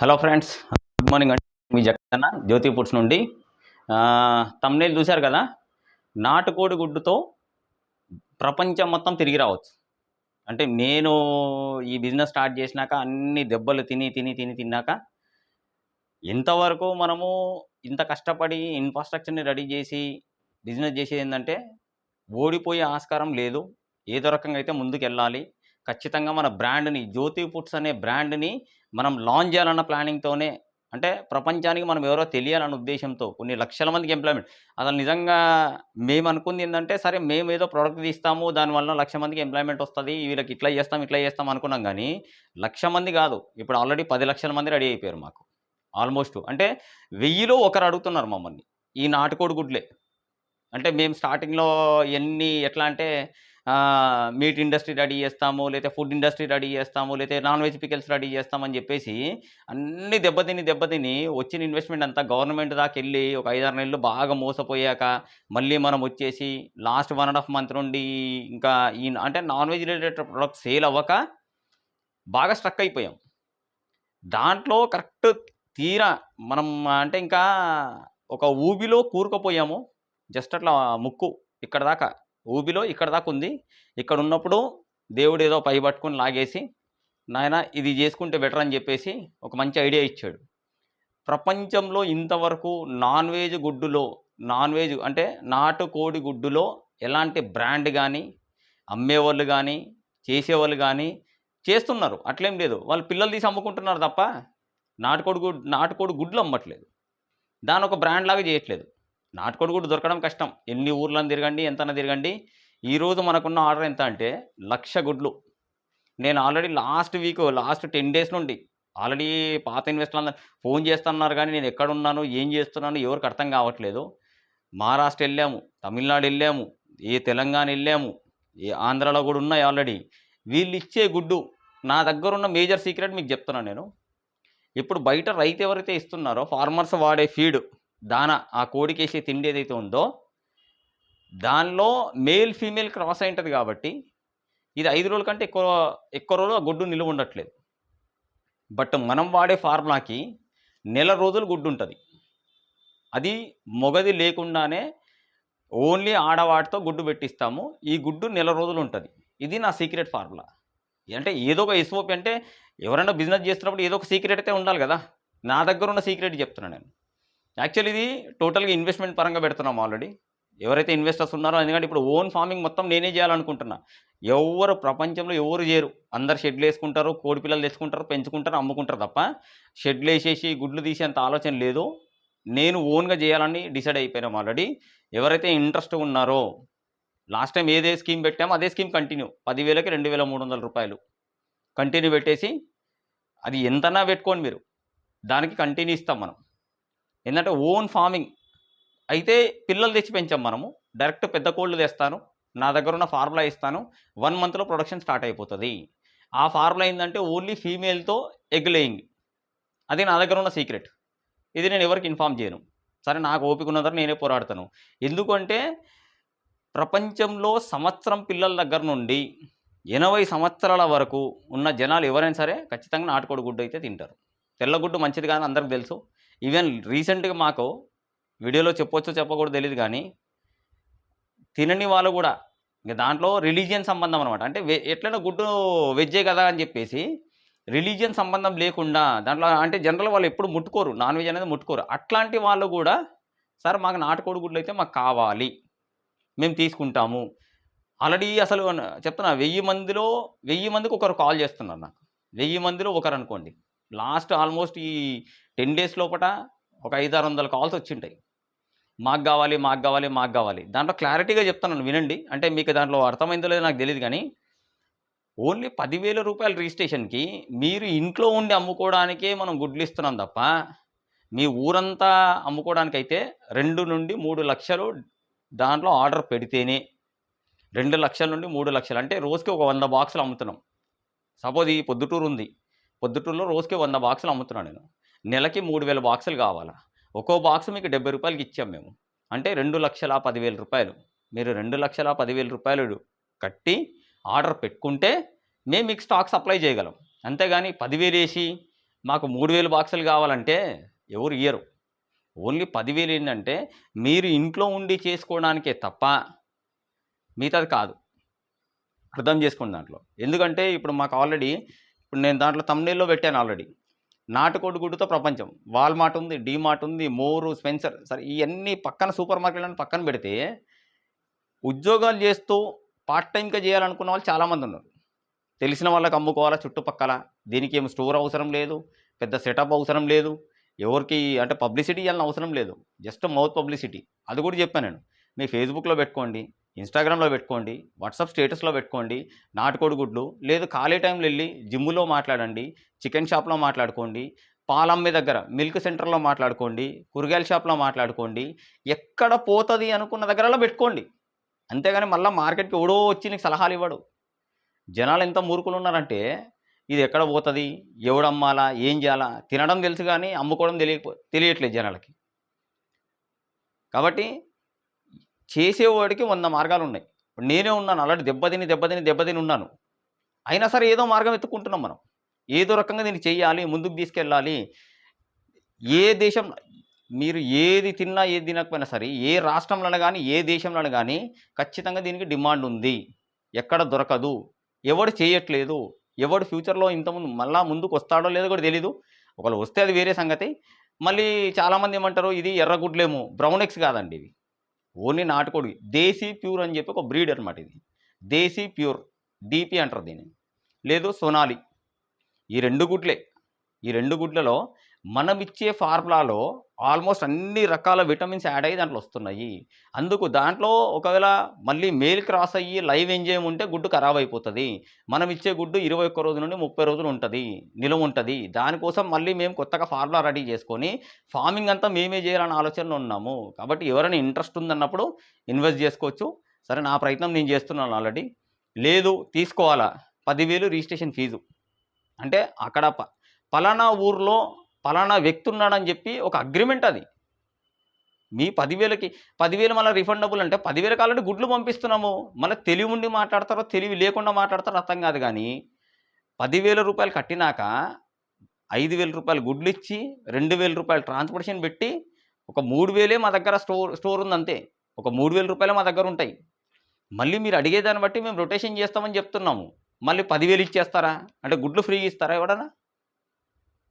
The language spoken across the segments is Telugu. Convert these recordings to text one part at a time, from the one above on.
హలో ఫ్రెండ్స్ గుడ్ మార్నింగ్ అండి. మీ జగన్న జ్యోతి ఫుడ్స్ నుండి. తమ్నేలు చూశారు కదా? నాటుకోడి గుడ్డుతో ప్రపంచం మొత్తం తిరిగి రావచ్చు. అంటే నేను ఈ బిజినెస్ స్టార్ట్ చేసినాక అన్ని దెబ్బలు తిని తిని తిని తిన్నాక ఎంతవరకు మనము ఇంత కష్టపడి ఇన్ఫ్రాస్ట్రక్చర్ని రెడీ చేసి బిజినెస్ చేసేది ఏంటంటే ఓడిపోయే ఆస్కారం లేదు. ఏదో రకంగా అయితే ముందుకు వెళ్ళాలి ఖచ్చితంగా మన బ్రాండ్ని జ్యోతి ఫుడ్స్ అనే బ్రాండ్ని మనం లాంచ్ చేయాలన్న ప్లానింగ్తోనే అంటే ప్రపంచానికి మనం ఎవరో తెలియాలన్న ఉద్దేశంతో కొన్ని లక్షల మందికి ఎంప్లాయ్మెంట్. అసలు నిజంగా మేము అనుకుంది ఏంటంటే సరే మేము ఏదో ప్రోడక్ట్ తీస్తాము దానివల్ల లక్ష మందికి ఎంప్లాయ్మెంట్ వస్తుంది వీళ్ళకి ఇట్లా చేస్తాం ఇట్లా చేస్తాం అనుకున్నాం కానీ లక్ష మంది కాదు. ఇప్పుడు ఆల్రెడీ పది లక్షల మంది రెడీ అయిపోయారు మాకు. ఆల్మోస్ట్. అంటే వెయ్యిలో ఒకరు అడుగుతున్నారు మమ్మల్ని ఈ నాటుకోడి గుడ్లే. అంటే మేము స్టార్టింగ్లో ఎన్ని ఎట్లా అంటే మీట్ ఇండస్ట్రీ రెడీ చేస్తాము లేకపోతే ఫుడ్ ఇండస్ట్రీ రెడీ చేస్తాము లేకపోతే నాన్ వెజ్ పికల్స్ రెడీ చేస్తామని చెప్పేసి అన్ని దెబ్బతిని దెబ్బతిని వచ్చిన ఇన్వెస్ట్మెంట్ అంతా గవర్నమెంట్ దాకా వెళ్ళి ఒక ఐదారు నెలలు బాగా మోసపోయాక మళ్ళీ మనం వచ్చేసి last one and half month నుండి ఇంకా ఈ అంటే non veg related product sale అవ్వక బాగా స్ట్రక్ అయిపోయాం. దాంట్లో కరెక్ట్ తీరా మనం అంటే ఇంకా ఒక ఊబిలో కూరుకుపోయాము. జస్ట్ అట్లా ముక్కు ఇక్కడ దాకా ఊబిలో ఇక్కడ దాకా ఉంది. ఇక్కడ ఉన్నప్పుడు దేవుడు ఏదో పై పట్టుకొని లాగేసి నాయన ఇది చేసుకుంటే బెటర్ అని చెప్పేసి ఒక మంచి ఐడియా ఇచ్చాడు. ప్రపంచంలో ఇంతవరకు నాన్ వెజ్ గుడ్డులో నాన్ వెజ్ అంటే నాటు కోడి గుడ్డులో ఎలాంటి బ్రాండ్ కానీ అమ్మేవాళ్ళు కానీ చేసేవాళ్ళు కానీ చేస్తున్నారు. అట్లేం లేదు. వాళ్ళు పిల్లలు తీసి అమ్ముకుంటున్నారు తప్ప నాటుకోడి గుడ్ నాటుకోడి గుడ్లు అమ్మట్లేదు. దాని ఒక బ్రాండ్ లాగా చేయట్లేదు. నాటుకోడి గుడ్డు దొరకడం కష్టం. ఎన్ని ఊర్లను తిరగండి ఎంతన తిరగండి. ఈరోజు మనకున్న ఆర్డర్ ఎంత అంటే లక్ష గుడ్లు. నేను already last week last ten days నుండి ఆల్రెడీ పాత ఇన్వెస్టర్లు ఫోన్ చేస్తున్నారు కానీ నేను ఎక్కడున్నాను ఏం చేస్తున్నాను ఎవరికి అర్థం కావట్లేదు. మహారాష్ట్ర వెళ్ళాము తమిళనాడు వెళ్ళాము ఏ తెలంగాణ వెళ్ళాము ఏ ఆంధ్రాలో కూడా ఉన్నాయి ఆల్రెడీ. వీళ్ళు ఇచ్చే గుడ్డు నా దగ్గర ఉన్న మేజర్ సీక్రెట్ మీకు చెప్తున్నాను నేను. ఇప్పుడు బయట రైతు ఎవరైతే ఇస్తున్నారో ఫార్మర్స్ వాడే ఫీడ్ దాన ఆ కోడికేసి తిండి ఏదైతే ఉందో దానిలో మేల్ ఫీమేల్ క్రాస్ అయి ఉంటుంది కాబట్టి ఇది ఐదు రోజుల కంటే ఎక్కువ ఎక్కువ రోజులు ఆ గుడ్డు నిలువ ఉండట్లేదు. బట్ మనం వాడే ఫార్ములాకి నెల రోజులు గుడ్డు ఉంటుంది. అది మొగది లేకుండానే ఓన్లీ ఆడవాటితో గుడ్డు పెట్టిస్తాము. ఈ గుడ్డు నెల రోజులు ఉంటుంది. ఇది నా సీక్రెట్ ఫార్ములా. అంటే ఏదో ఒక ఎస్ఓపి అంటే ఎవరైనా బిజినెస్ చేస్తున్నప్పుడు ఏదో ఒక సీక్రెట్ అయితే ఉండాలి కదా. నా దగ్గర ఉన్న సీక్రెట్ చెప్తున్నాను నేను. యాక్చువల్లీ ఇది టోటల్గా ఇన్వెస్ట్మెంట్ పరంగా పెడుతున్నాం ఆల్రెడీ ఎవరైతే ఇన్వెస్టర్స్ ఉన్నారో ఎందుకంటే ఇప్పుడు ఓన్ ఫార్మింగ్ మొత్తం నేనే చేయాలనుకుంటున్నా. ఎవరు ప్రపంచంలో ఎవరు చేయరు. అందరు షెడ్లు వేసుకుంటారు కోడి పిల్లలు తెచ్చుకుంటారు పెంచుకుంటారు అమ్ముకుంటారు తప్ప షెడ్లు వేసేసి గుడ్లు తీసేంత ఆలోచన లేదు. నేను ఓన్గా చేయాలని డిసైడ్ అయిపోయినాం ఆల్రెడీ ఎవరైతే ఇంట్రెస్ట్ ఉన్నారో లాస్ట్ టైం ఏదే స్కీమ్ పెట్టామో అదే స్కీమ్ కంటిన్యూ పదివేలకి రెండు వేల మూడు వందల రూపాయలు. కంటిన్యూ పెట్టేసి అది ఎంతనా పెట్టుకోండి మీరు. దానికి కంటిన్యూ ఇస్తాం మనం. ఏంటంటే ఓన్ ఫార్మింగ్. అయితే పిల్లలు తెచ్చి పెంచాం మనము. డైరెక్ట్ పెద్ద కోళ్ళు తెస్తాను. నా దగ్గర ఉన్న ఫార్ములా ఇస్తాను. వన్ మంత్లో ప్రొడక్షన్ స్టార్ట్ అయిపోతుంది. ఆ ఫార్ములా ఏంటంటే ఓన్లీ ఫీమేల్తో ఎగ్ లేయింగ్. అది నా దగ్గర ఉన్న సీక్రెట్. ఇది నేను ఎవరికి ఇన్ఫామ్ చేయను. సరే నాకు ఓపిక ఉన్నదని నేనే పోరాడతాను. ఎందుకంటే ప్రపంచంలో సంవత్సరం పిల్లల దగ్గర నుండి ఎనభై సంవత్సరాల వరకు ఉన్న జనాలు ఎవరైనా సరే ఖచ్చితంగా నాటుకోడి గుడ్డు అయితే తింటారు. తెల్లగుడ్డు మంచిది కానీ అందరికి తెలుసు. ఈవెన్ రీసెంట్గా మాకు వీడియోలో చెప్పొచ్చో చెప్పకూడదు తెలియదు కానీ తినని వాళ్ళు కూడా ఇంకా దాంట్లో రిలీజియన్ సంబంధం అనమాట అంటే ఎట్లైనా గుడ్డు వెజ్జే కదా అని చెప్పేసి రిలీజియన్ సంబంధం లేకుండా దాంట్లో అంటే జనరల్ వాళ్ళు ఎప్పుడు ముట్టుకోరు. నాన్ వెజ్ అనేది ముట్టుకోరు. అట్లాంటి వాళ్ళు కూడా సార్ మాకు నాటుకోడి గుడ్లు అయితే మాకు కావాలి. మేము తీసుకుంటాము. ఆల్రెడీ అసలు చెప్తున్నా వెయ్యి మందిలో వెయ్యి మందికి ఒకరు కాల్ చేస్తున్నారు నాకు. వెయ్యి మందిలో ఒకరు అనుకోండి. లాస్ట్ ఆల్మోస్ట్ ఈ టెన్ డేస్ లోపల ఒక ఐదు ఆరు వందల కాల్స్ వచ్చింటాయి. మాకు కావాలి మాకు కావాలి మాకు కావాలి. దాంట్లో క్లారిటీగా చెప్తున్నాను వినండి. అంటే మీకు దాంట్లో అర్థమైందో లేదో నాకు తెలియదు కానీ ఓన్లీ పదివేల రూపాయల రిజిస్ట్రేషన్కి మీరు ఇంట్లో ఉండి అమ్ముకోవడానికే మనం గుడ్లు ఇస్తున్నాం తప్ప మీ ఊరంతా అమ్ముకోవడానికైతే రెండు నుండి మూడు లక్షలు దాంట్లో ఆర్డర్ పెడితేనే రెండు లక్షల నుండి మూడు లక్షలు. అంటే రోజుకి ఒక వంద బాక్సులు అమ్ముతున్నాం. సపోజ్ ఈ పొద్దుటూరు ఉంది పొద్దుటూరులో రోజుకి వంద బాక్సులు అమ్ముతున్నాను నేను. నెలకి మూడు వేల బాక్సులు కావాలా? ఒక్కో బాక్స్ మీకు డెబ్బై రూపాయలకి ఇచ్చాం మేము. అంటే రెండు లక్షల పదివేల రూపాయలు. మీరు రెండు లక్షల పదివేల రూపాయలు కట్టి ఆర్డర్ పెట్టుకుంటే మేము మీకు స్టాక్ సప్లై చేయగలం. అంతేగాని పదివేలు వేసి మాకు మూడు వేలు బాక్సులు కావాలంటే ఎవరు ఇయ్యరు. ఓన్లీ పదివేలు ఏంటంటే మీరు ఇంట్లో ఉండి చేసుకోవడానికే తప్ప మిగతాది కాదు. అర్థం చేసుకోండి దాంట్లో. ఎందుకంటే ఇప్పుడు మాకు ఆల్రెడీ ఇప్పుడు నేను దాంట్లో తమ్నేల్లో పెట్టాను ఆల్రెడీ. నాటుకోడి గుడ్డుతో ప్రపంచం. వాల్మార్ట్ ఉంది డీమార్ట్ ఉంది మోరు స్పెన్సర్ సరే ఇవన్నీ పక్కన సూపర్ మార్కెట్లను పక్కన పెడితే ఉద్యోగాలు చేస్తూ పార్ట్ టైంగా చేయాలనుకున్న వాళ్ళు చాలామంది ఉన్నారు. తెలిసిన వాళ్ళకి అమ్ముకోవాలా చుట్టుపక్కల. దీనికి ఏం స్టోర్ అవసరం లేదు పెద్ద సెటప్ అవసరం లేదు ఎవరికి అంటే పబ్లిసిటీ ఇవ్వాలని అవసరం లేదు. Just mouth publicity. అది కూడా చెప్పాను నేను. మీ ఫేస్బుక్లో పెట్టుకోండి. ఇన్స్టాగ్రామ్లో పెట్టుకోండి వాట్సాప్ స్టేటస్లో పెట్టుకోండి నాటుకోడి గుడ్లు లేదు ఖాళీ టైంలో వెళ్ళి జిమ్ములో మాట్లాడండి చికెన్ షాప్లో మాట్లాడుకోండి పాలమ్మే దగ్గర మిల్క్ సెంటర్లో మాట్లాడుకోండి కూరగాయల షాప్లో మాట్లాడుకోండి ఎక్కడ పోతుంది అనుకున్న దగ్గరలో పెట్టుకోండి. అంతేగాని మళ్ళీ మార్కెట్కి ఎవడో వచ్చి నీకు సలహాలు ఇవ్వడు. జనాలు ఎంత మూర్ఖులు ఉన్నారంటే ఇది ఎక్కడ పోతుంది ఎవడమ్మాలా ఏం చేయాలా తినడం తెలుసు కానీ అమ్ముకోవడం తెలియకపో తెలియట్లేదు జనాలకి. కాబట్టి చేసేవాడికి వంద మార్గాలు ఉన్నాయి ఇప్పుడు నేనే ఉన్నాను అలాంటి దెబ్బతిని దెబ్బతిని దెబ్బతిని ఉన్నాను. అయినా సరే ఏదో మార్గం ఎత్తుకుంటున్నాం మనం. ఏదో రకంగా దీన్ని చేయాలి ముందుకు తీసుకెళ్ళాలి. ఏ దేశం మీరు ఏది తిన్నా ఏది తినకపోయినా సరే ఏ రాష్ట్రంలో కానీ ఏ దేశంలో కానీ ఖచ్చితంగా దీనికి డిమాండ్ ఉంది. ఎక్కడ దొరకదు. ఎవడు చేయట్లేదు. ఎవడు ఫ్యూచర్లో ఇంతకుముందు మళ్ళా ముందుకు వస్తాడో లేదో కూడా తెలీదు. ఒకవేళ వస్తే అది వేరే సంగతి. మళ్ళీ చాలామంది ఏమంటారు ఇది ఎర్రగుడ్లేము. బ్రౌన్ ఎగ్స్ కాదండి ఇవి. ఓన్లీ నాటుకోడి. దేశీ ప్యూర్ అని చెప్పి ఒక బ్రీడ్ అనమాట ఇది. దేశీ ప్యూర్. డీపీ అంటారు దీన్ని. లేదు సోనాలి. ఈ రెండు గుడ్లే. ఈ రెండు గుడ్లలో మనం ఇచ్చే ఫార్ములాలో ఆల్మోస్ట్ అన్ని రకాల విటమిన్స్ యాడ్ అయ్యి దాంట్లో వస్తున్నాయి. అందుకు దాంట్లో ఒకవేళ మళ్ళీ మేల్ క్రాస్ అయ్యి లైవ్ ఎంజాయ్ ఉంటే గుడ్డు ఖరాబ్ అయిపోతుంది. మనం ఇచ్చే గుడ్డు ఇరవై ఒక్క రోజు నుండి ముప్పై రోజులు ఉంటుంది. నిలువ ఉంటుంది. దానికోసం మళ్ళీ మేము కొత్తగా ఫార్ములా రెడీ చేసుకొని ఫార్మింగ్ అంతా మేమే చేయాలనే ఆలోచనలో ఉన్నాము. కాబట్టి ఎవరైనా ఇంట్రెస్ట్ ఉందన్నప్పుడు ఇన్వెస్ట్ చేసుకోవచ్చు. సరే నా ప్రయత్నం నేను చేస్తున్నాను ఆల్రెడీ. లేదు తీసుకోవాలా? పదివేలు రిజిస్ట్రేషన్ ఫీజు. అంటే అక్కడ ప పలానా ఊర్లో పలానా వ్యక్తి ఉన్నాడని చెప్పి ఒక అగ్రిమెంట్ అది. మీ పదివేలకి పదివేలు మళ్ళీ రిఫండబుల్ అంటే పదివేలు ఆల్రెడీ గుడ్లు పంపిస్తున్నాము. మళ్ళీ తెలివి ఉండి మాట్లాడతారో తెలివి లేకుండా మాట్లాడతారో అర్థం కాదు కానీ పదివేల రూపాయలు కట్టినాక ఐదు వేల రూపాయలు గుడ్లు ఇచ్చి రెండు వేల రూపాయలు ట్రాన్స్పోర్టేషన్ పెట్టి ఒక మూడు వేలే మా దగ్గర స్టోర్ స్టోర్ ఉంది అంతే. ఒక మూడు వేల రూపాయలే మా దగ్గర ఉంటాయి. మళ్ళీ మీరు అడిగేదాన్ని బట్టి మేము రొటేషన్ చేస్తామని చెప్తున్నాము. మళ్ళీ పదివేలు ఇచ్చేస్తారా? అంటే గుడ్లు ఫ్రీ ఇస్తారా ఎవడన్నా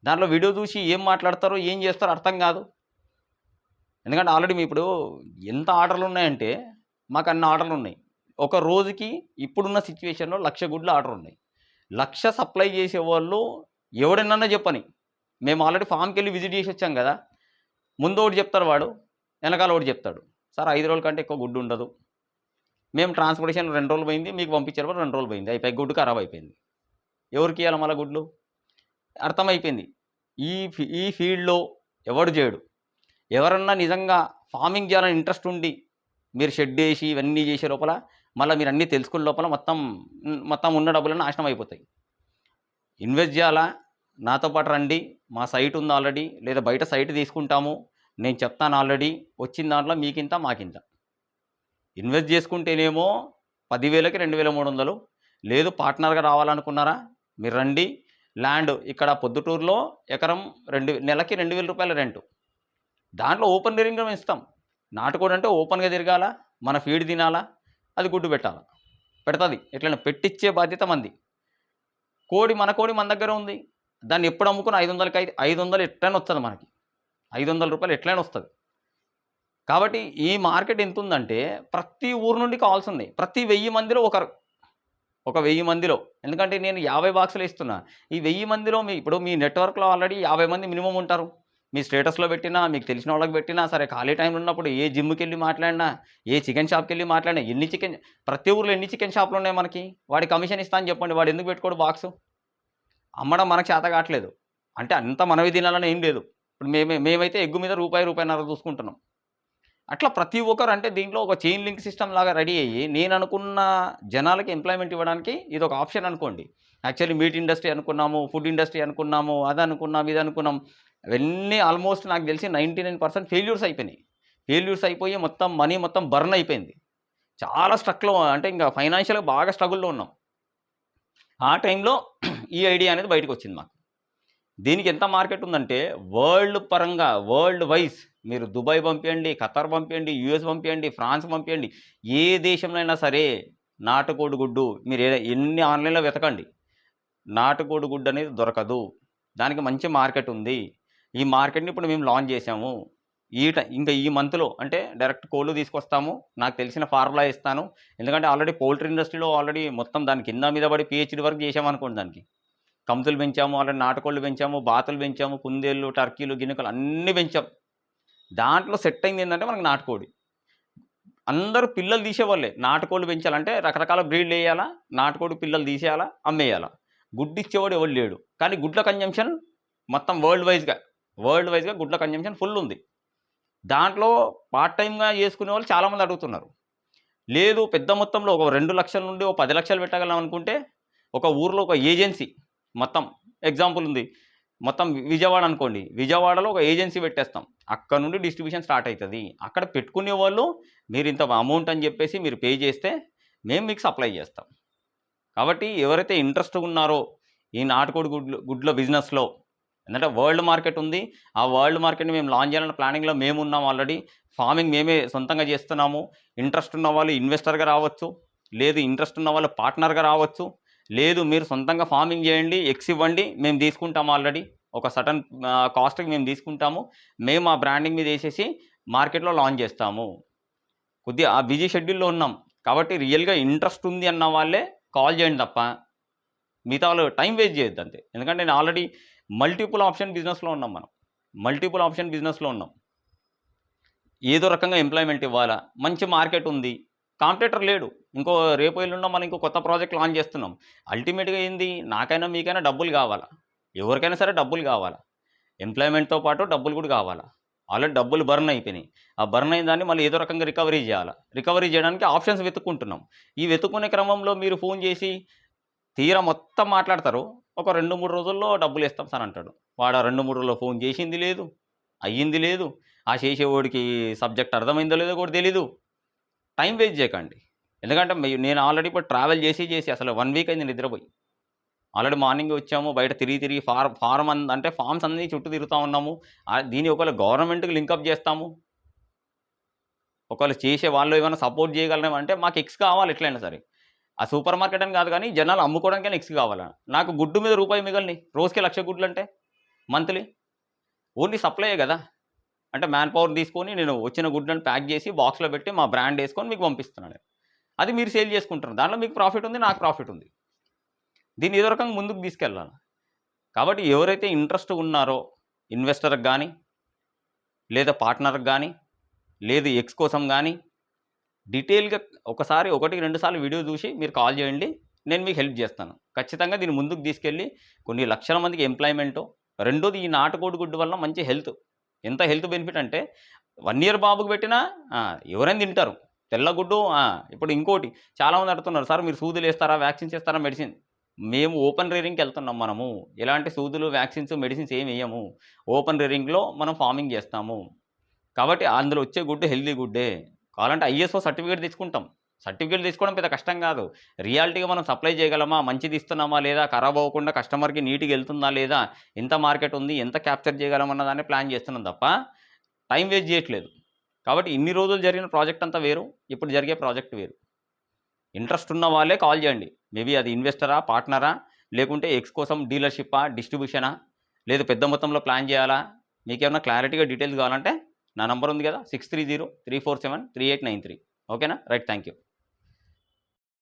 దాంట్లో వీడియో చూసి ఏం మాట్లాడతారో ఏం చేస్తారో అర్థం కాదు. ఎందుకంటే ఆల్రెడీ మీ ఇప్పుడు ఎంత ఆర్డర్లు ఉన్నాయంటే మాకు అన్ని ఆర్డర్లు ఉన్నాయి. ఒక రోజుకి ఇప్పుడున్న సిచ్యువేషన్లో లక్ష గుడ్లు ఆర్డర్ ఉన్నాయి. లక్ష సప్లై చేసే వాళ్ళు ఎవడన్నా చెప్పని. మేము ఆల్రెడీ ఫామ్కి వెళ్ళి విజిట్ చేసి వచ్చాం కదా. ముందు ఒకటి చెప్తారు వాడు వెనకాల ఒకటి చెప్తాడు. సార్ ఐదు రోజుల కంటే ఎక్కువ గుడ్డు ఉండదు. మేము ట్రాన్స్పోర్టేషన్ రెండు రోజులు పోయింది మీకు పంపించారు రెండు రోజులు పోయింది. అయిపోయి గుడ్డు ఖరాబ్ అయిపోయింది. ఎవరికి ఇవ్వాలి మళ్ళీ గుడ్లు? అర్థమైపోయింది. ఈ ఈ ఫీల్డ్లో ఎవడు చేయడు? ఎవరన్నా నిజంగా ఫార్మింగ్ చేయాలని ఇంట్రెస్ట్ ఉండి మీరు షెడ్ వేసి ఇవన్నీ చేసే లోపల మళ్ళీ మీరు అన్నీ తెలుసుకునే లోపల మొత్తం మొత్తం ఉన్న డబ్బులను నాశనం అయిపోతాయి. ఇన్వెస్ట్ చేయాలా? నాతో పాటు రండి. మా సైట్ ఉంది ఆల్రెడీ. లేదా బయట సైట్ తీసుకుంటాము. నేను చెప్తాను ఆల్రెడీ. వచ్చిన దాంట్లో మీకింత మాకింత. ఇన్వెస్ట్ చేసుకుంటేనేమో పదివేలకి రెండు వేల మూడు వందలు. లేదు పార్ట్నర్గా రావాలనుకున్నారా? మీరు రండి. ల్యాండ్ ఇక్కడ పొద్దుటూరులో ఎకరం రెండు నెలకి రెండు వేల రూపాయల రెంట్. దాంట్లో ఓపెన్ డెరింగ్ ఇస్తాం. నాటుకోడి అంటే ఓపెన్గా తిరగాల మన ఫీడ్ తినాలా అది గుడ్డు పెట్టాలా. పెడుతుంది. ఎట్లైనా పెట్టిచ్చే బాధ్యత మంది. కోడి మన కోడి మన దగ్గర ఉంది. దాన్ని ఎప్పుడు అమ్ముకుని ఐదు వందలకి ఐదు ఐదు వందలు ఎట్లయినా వస్తుంది మనకి. ఐదు వందల రూపాయలు ఎట్లయినా వస్తుంది. కాబట్టి ఈ మార్కెట్ ఎంత ఉందంటే ప్రతి ఊరు నుండి కావాల్సింది. ప్రతి వెయ్యి మందిలో ఒకరు ఒక వెయ్యి మందిలో. ఎందుకంటే నేను యాభై బాక్సులు ఇస్తున్నా. ఈ వెయ్యి మందిలో మీ ఇప్పుడు మీ నెట్వర్క్లో ఆల్రెడీ యాభై మంది మినిమం ఉంటారు. మీ స్టేటస్లో పెట్టినా మీకు తెలిసిన వాళ్ళకి పెట్టినా సరే ఖాళీ టైంలో ఉన్నప్పుడు ఏ జిమ్కి వెళ్ళి మాట్లాడినా ఏ చికెన్ షాప్కి వెళ్ళి మాట్లాడినా ఎన్ని చికెన్ ప్రతి ఊర్లో ఎన్ని చికెన్ షాపులు ఉన్నాయి మనకి? వాడి కమిషన్ ఇస్తా అని చెప్పండి. వాడు ఎందుకు పెట్టుకోడు బాక్సు? అమ్మడం మనకు చేత కావట్లేదు. అంటే అంత మనవి తినాలని ఏం లేదు. ఇప్పుడు మేమే మేమైతే ఎగ్గు మీద రూపాయి రూపాయిన్నర చూసుకుంటున్నాం. అట్లా ప్రతి ఒక్కరు అంటే దీంట్లో ఒక చైన్ లింక్ సిస్టమ్ లాగా రెడీ అయ్యి నేను అనుకున్న జనాలకి ఎంప్లాయ్మెంట్ ఇవ్వడానికి ఇది ఒక ఆప్షన్ అనుకోండి. యాక్చువల్లీ మీట్ ఇండస్ట్రీ అనుకున్నాము ఫుడ్ ఇండస్ట్రీ అనుకున్నాము అది అనుకున్నాం ఇది అనుకున్నాం. అవన్నీ ఆల్మోస్ట్ నాకు తెలిసి నైంటీ నైన్ పర్సెంట్ ఫెయిల్యూర్స్ అయిపోయినాయి. ఫెయిల్యూర్స్ అయిపోయి మొత్తం మనీ మొత్తం బర్న్ అయిపోయింది. చాలా స్ట్రక్లో అంటే ఇంకా ఫైనాన్షియల్గా బాగా స్ట్రగుల్లో ఉన్నాం. ఆ టైంలో ఈ ఐడియా అనేది బయటకు వచ్చింది మాకు. దీనికి ఎంత మార్కెట్ ఉందంటే వరల్డ్ పరంగా వరల్డ్ వైజ్ మీరు దుబాయ్ పంపించండి ఖతర్ పంపించండి యూఎస్ పంపించండి ఫ్రాన్స్ పంపించండి ఏ దేశంలో అయినా సరే నాటుకోడి గుడ్డు మీరు ఎన్ని ఆన్లైన్లో వెతకండి నాటుకోడి గుడ్డు అనేది దొరకదు. దానికి మంచి మార్కెట్ ఉంది. ఈ మార్కెట్ని ఇప్పుడు మేము లాంచ్ చేసాము ఈ ఇంకా ఈ మంత్లో అంటే డైరెక్ట్ కోళ్ళు తీసుకొస్తాము నాకు తెలిసిన ఫార్ములా ఇస్తాను. ఎందుకంటే ఆల్రెడీ పౌల్ట్రీ ఇండస్ట్రీలో ఆల్రెడీ మొత్తం దాని కింద మీద పడి పిహెచ్డి వరకు చేసామనుకోండి దానికి. కముతులు పెంచాము ఆల్రెడీ నాటుకోళ్ళు పెంచాము బాతులు పెంచాము కుందేళ్ళు టర్కీలు గిన్నెకలు అన్నీ పెంచాం. దాంట్లో సెట్ అయింది ఏంటంటే మనకి నాటుకోడి. అందరూ పిల్లలు తీసేవాళ్ళే. నాటుకోళ్ళు పెంచాలంటే రకరకాల బ్రీడ్లు వేయాలా? నాటుకోడి పిల్లలు తీసేయాలా? అమ్మేయాలా? గుడ్డు ఇచ్చేవాడు ఎవడు లేడు. కానీ గుడ్ల కన్జంప్షన్ మొత్తం వరల్డ్ వైజ్గా వరల్డ్ వైజ్గా గుడ్ల కన్జంప్షన్ ఫుల్ ఉంది. దాంట్లో పార్ట్ టైంగా చేసుకునే వాళ్ళు చాలామంది అడుగుతున్నారు. లేదు పెద్ద మొత్తంలో ఒక రెండు లక్షల నుండి ఒక పది లక్షలు పెట్టగలం అనుకుంటే ఒక ఊర్లో ఒక ఏజెన్సీ మొత్తం ఎగ్జాంపుల్ ఉంది. మొత్తం విజయవాడ అనుకోండి. విజయవాడలో ఒక ఏజెన్సీ పెట్టేస్తాం. అక్కడ నుండి డిస్ట్రిబ్యూషన్ స్టార్ట్ అవుతుంది అక్కడ పెట్టుకునే వాళ్ళు మీరు ఇంత అమౌంట్ అని చెప్పేసి మీరు పే చేస్తే మేము మీకు సప్లై చేస్తాం. కాబట్టి ఎవరైతే ఇంట్రెస్ట్ ఉన్నారో ఈ నాటుకోడి గుడ్లు గుడ్ల బిజినెస్లో ఎందుకంటే వరల్డ్ మార్కెట్ ఉంది. ఆ వరల్డ్ మార్కెట్ని మేము లాంచ్ చేయాలన్న ప్లానింగ్లో మేము ఉన్నాం ఆల్రెడీ ఫార్మింగ్ మేమే సొంతంగా చేస్తున్నాము. ఇంట్రెస్ట్ ఉన్న వాళ్ళు ఇన్వెస్టర్గా రావచ్చు. లేదు ఇంట్రెస్ట్ ఉన్న వాళ్ళు పార్ట్నర్గా రావచ్చు. లేదు మీరు సొంతంగా ఫార్మింగ్ చేయండి ఎక్స్ ఇవ్వండి మేము తీసుకుంటాము ఆల్రెడీ. ఒక సటన్ కాస్ట్కి మేము తీసుకుంటాము. మేము ఆ బ్రాండింగ్ మీద వేసేసి మార్కెట్లో లాంచ్ చేస్తాము. కొద్దిగా ఆ బిజీ షెడ్యూల్లో ఉన్నాం. కాబట్టి రియల్గా ఇంట్రెస్ట్ ఉంది అన్న వాళ్ళే కాల్ చేయండి తప్ప. మిగతా వాళ్ళు టైం వేస్ట్ చేయొద్దు అంతే. ఎందుకంటే నేను ఆల్రెడీ మల్టిపుల్ ఆప్షన్ బిజినెస్లో ఉన్నాం మనం. మల్టిపుల్ ఆప్షన్ బిజినెస్లో ఉన్నాం. ఏదో రకంగా ఎంప్లాయ్మెంట్ ఇవ్వాలా? మంచి మార్కెట్ ఉంది. కాంపిటేటర్ లేడు. ఇంకో రేపు ఎల్లుండో మనం ఇంకో కొత్త ప్రాజెక్ట్ లాంచ్ చేస్తున్నాం. అల్టిమేట్గా ఏంది? నాకైనా మీకైనా డబ్బులు కావాలా? ఎవరికైనా సరే డబ్బులు కావాలా? ఎంప్లాయ్మెంట్తో పాటు డబ్బులు కూడా కావాలా? ఆల్రెడీ డబ్బులు బర్న్ అయిపోయినాయి. ఆ బర్న్ అయిన దాన్ని మళ్ళీ ఏదో రకంగా రికవరీ చేయాలి? రికవరీ చేయడానికి ఆప్షన్స్ వెతుక్కుంటున్నాం. ఈ వెతుక్కునే క్రమంలో మీరు ఫోన్ చేసి తీరా మొత్తం మాట్లాడతారు. ఒక రెండు మూడు రోజుల్లో డబ్బులు ఇస్తాం సార్ అంటాడు. వాడు రెండు మూడు రోజుల్లో ఫోన్ చేసింది లేదు. అయ్యింది లేదు. ఆ చేసేవాడికి సబ్జెక్ట్ అర్థమైందో లేదో కూడా తెలీదు. టైం వేస్ట్ చేయకండి. ఎందుకంటే నేను ఆల్రెడీ ఇప్పుడు ట్రావెల్ చేసి చేసి అసలు వన్ వీక్ అయింది నిద్రపోయి. ఆల్రెడీ మార్నింగ్ వచ్చాము బయట తిరిగి తిరిగి ఫార్ ఫార్మ్ అన్ అంటే ఫార్మ్స్ అన్నీ చుట్టూ తిరుగుతూ ఉన్నాము. దీన్ని ఒకవేళ గవర్నమెంట్కి లింకప్ చేస్తాము. ఒకవేళ చేసే వాళ్ళు ఏమైనా సపోర్ట్ చేయగలం అంటే మాకు ఎక్స్ కావాలి ఎట్లయినా సరే. ఆ సూపర్ మార్కెట్ అని కాదు కానీ జనాలు అమ్ముకోవడానికైనా ఎక్స్ కావాలి? నాకు గుడ్డు మీద రూపాయి మిగలని. రోజుకి లక్ష గుడ్లు అంటే మంత్లీ. ఓన్లీ సప్లై కదా. అంటే మ్యాన్ పవర్ తీసుకొని నేను వచ్చిన గుడ్లను ప్యాక్ చేసి బాక్స్లో పెట్టి మా బ్రాండ్ వేసుకొని మీకు పంపిస్తున్నాను అది మీరు సేల్ చేసుకుంటారు దాంట్లో మీకు ప్రాఫిట్ ఉంది నాకు ప్రాఫిట్ ఉంది. దీన్ని ఏదో రకంగా ముందుకు తీసుకెళ్ళాలి. కాబట్టి ఎవరైతే ఇంట్రెస్ట్ ఉన్నారో ఇన్వెస్టర్కి కానీ లేదా పార్ట్నర్కి కానీ లేదు ఎక్స్ కోసం కానీ డీటెయిల్గా ఒకసారి ఒకటి రెండు సార్లు వీడియో చూసి మీరు కాల్ చేయండి నేను మీకు హెల్ప్ చేస్తాను. ఖచ్చితంగా దీన్ని ముందుకు తీసుకెళ్ళి కొన్ని లక్షల మందికి ఎంప్లాయ్మెంటు రెండోది ఈ నాటుకోడి గుడ్డు వల్ల మంచి హెల్త్ ఎంత హెల్త్ బెనిఫిట్ అంటే వన్ ఇయర్ బాబుకి పెట్టినా ఎవరైనా తింటారు. తెల్లగుడ్డు ఇప్పుడు ఇంకోటి చాలామంది అడుగుతున్నారు సార్ మీరు సూదులు వేస్తారా వ్యాక్సిన్స్ వేస్తారా మెడిసిన్? మేము ఓపెన్ రేరింగ్కి వెళ్తున్నాం మనము. ఎలాంటి సూదులు వ్యాక్సిన్స్ మెడిసిన్స్ ఏమి వేయము. ఓపెన్ రేరింగ్లో మనం ఫార్మింగ్ చేస్తాము. కాబట్టి అందులో వచ్చే గుడ్డు హెల్దీ గుడ్డే. కావాలంటే ఐఎస్ఓ సర్టిఫికేట్ తెచ్చుకుంటాం. సర్టిఫికేట్ తీసుకోవడం పెద్ద కష్టం కాదు. రియాలిటీగా మనం సప్లై చేయగలమా? మంచిది ఇస్తున్నామా? లేదా ఖరాబ్ అవ్వకుండా కస్టమర్కి నీట్గా వెళ్తుందా? లేదా ఎంత మార్కెట్ ఉంది? ఎంత క్యాప్చర్ చేయగలమన్న దాన్ని ప్లాన్ చేస్తున్నాం తప్ప టైం వేస్ట్ చేయట్లేదు. కాబట్టి ఇన్ని రోజులు జరిగిన ప్రాజెక్ట్ అంతా వేరు. ఇప్పుడు జరిగే ప్రాజెక్ట్ వేరు. ఇంట్రెస్ట్ ఉన్న వాళ్ళే కాల్ చేయండి. మేబీ అది ఇన్వెస్టరా? పార్ట్నరా? లేకుంటే ఎక్స్ కోసం డీలర్షిప్పా? డిస్ట్రిబ్యూషనా? లేదు పెద్ద మొత్తంలో ప్లాన్ చేయాలా? మీకేమైనా క్లారిటీగా డీటెయిల్స్ కావాలంటే నా నంబర్ ఉంది కదా. Six three zero three four seven three eight nine three. ఓకేనా? Right thank you